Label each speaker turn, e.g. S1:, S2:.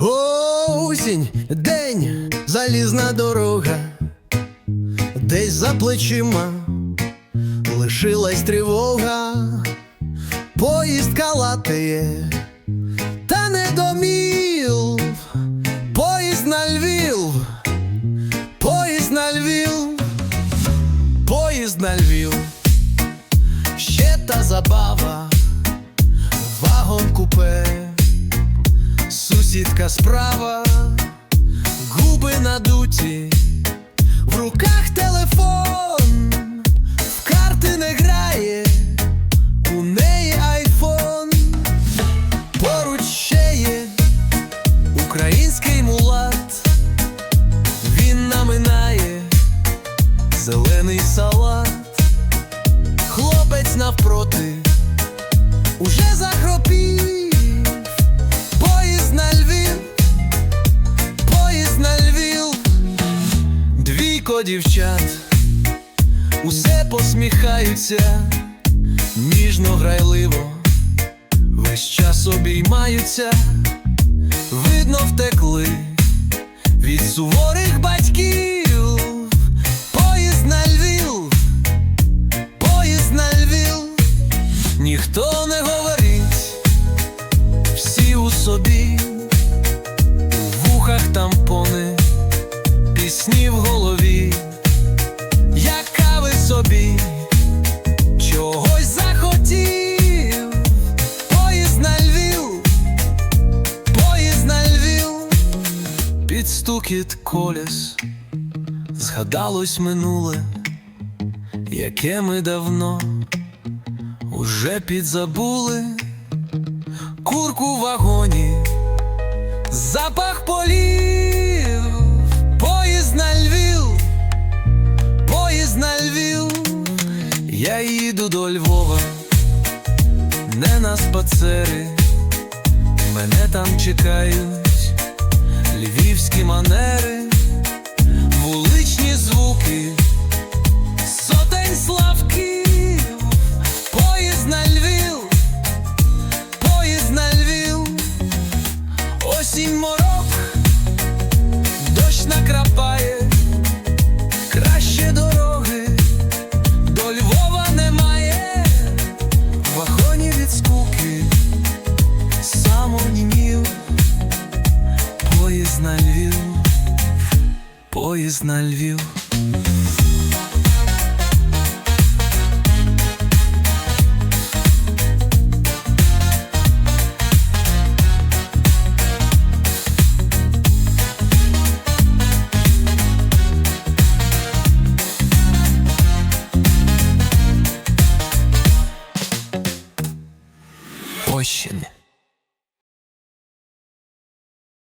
S1: Осінь, день, залізна дорога, десь за плечима лишилась тривога, поїзд калатає, та не домів, поїзд на Львів, поїзд на Львів, поїзд на Львів, ще та забава, вагон купе сусідка справа, губи надуті, в руках телефон, в карти не грає, у неї айфон, поруч ще є український мулат, він наминає зелений салат, хлопець навпроти дівчат, усе посміхаються, ніжно грайливо, весь час обіймаються, видно, втекли від суворих батьків. Поїзд на Львів, поїзд ніхто не говорить всі у собі, у вухах тампони, під стукіт коліс, згадалось минуле, яке ми давно уже підзабули. Курку в вагоні, запах полів, поїзд на Львів, поїзд на Львів, я їду до Львова, не на спацери, мене там чекають львівські манери, вуличні звуки, сотень славків, поїзд на Львів. Осінь морок, поїзд на Львів, поїзд на Львів. Осінь.